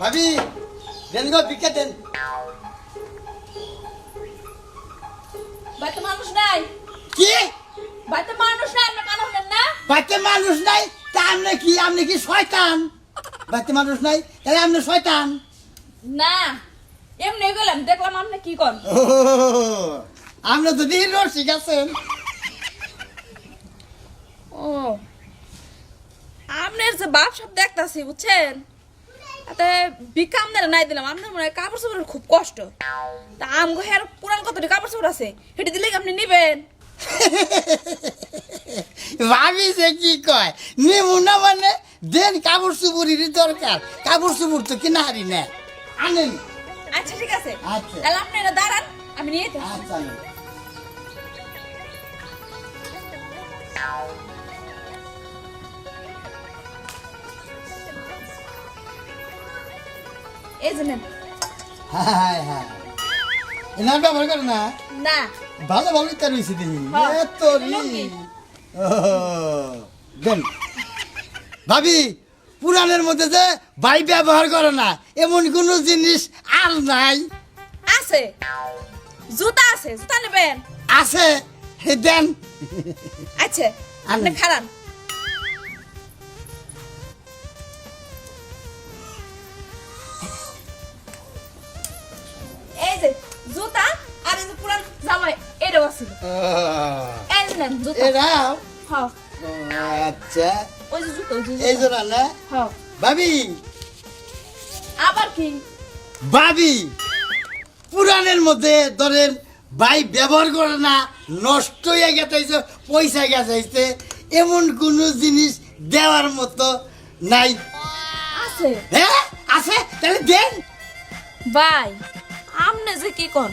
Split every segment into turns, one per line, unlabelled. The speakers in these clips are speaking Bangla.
ভাবি দেন গো ভিক্ষা দেন।
মানুষ নাই?
কি?
মানুষ নাই আপনার কানা হলেন না?
বাড়িতে মানুষ নাই তা আপনি কি আপনি কি শয়তান? বাড়িতে মানুষ নাই তাহলে আপনি শয়তান।
না এমনি গেলাম দেখলাম আপনি কি কর
ও আপনি তো দিন রসিক আছেন
ও আপনার যে বাপ সব দেখতাছি বুঝছেন? আমদের নাই দিলাম। আপনার মনে হয় কাপড় চোপড়ের খুব কষ্ট। তা আমগো হের পুরান কতটি কাপড় চোপড় আছে? সেটি দিলে আপনি নিবেন।
ভাবি যে কি কয়? নেমু না মানে? দেন কাপড় চুপুরির দরকার। কাপড় চুপুর তো কিনা হারি না আনেন।
আচ্ছা ঠিক আছে।
আচ্ছা।
তাহলে আপনি এটা দাঁড়ান আমি নিয়ে
আচ্ছা
এই যে নেন।
হায় হায়। এনার ব্যবহার করে না?
না।
ভালো ভালো তার হয়েছে দেখি। এত
লুঙ্গি।
দেন। ভাবি পুরাণের মধ্যে যে ভাই ব্যবহার করে না এমন কোনো জিনিস আর নাই?
আছে। জুতা আছে জুতা নেবেন।
আছে। দেন।
আচ্ছা আপনি
আনুন।
এই যে জুতা আর এই যে পুরান জামাই এটাও এই নেন জুতা।
এরাও
হ্যাঁ
আচ্ছা।
ওই যে জুতা
এই। না?
হ্যাঁ
ভাবি?
আবার কি?
ভাবি? পুরাণের মধ্যে ধরেন ভাই ব্যবহার করে না নষ্ট হয়ে গেছে পয়সা গেছে এমন কোনো জিনিস দেওয়ার মতো নাই।
আছে।
হ্যাঁ? আছে? তাহলে দেন।
ভাই আমনে যে কি কন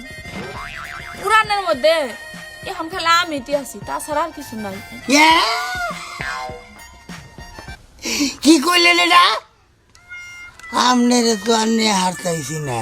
পুরানের মধ্যে এখন খেলা আমি আছি, তাছাড়া আর কিছু নাই!
কি করলেন এটা? আমনের তো আন্নে হারতাইছি না।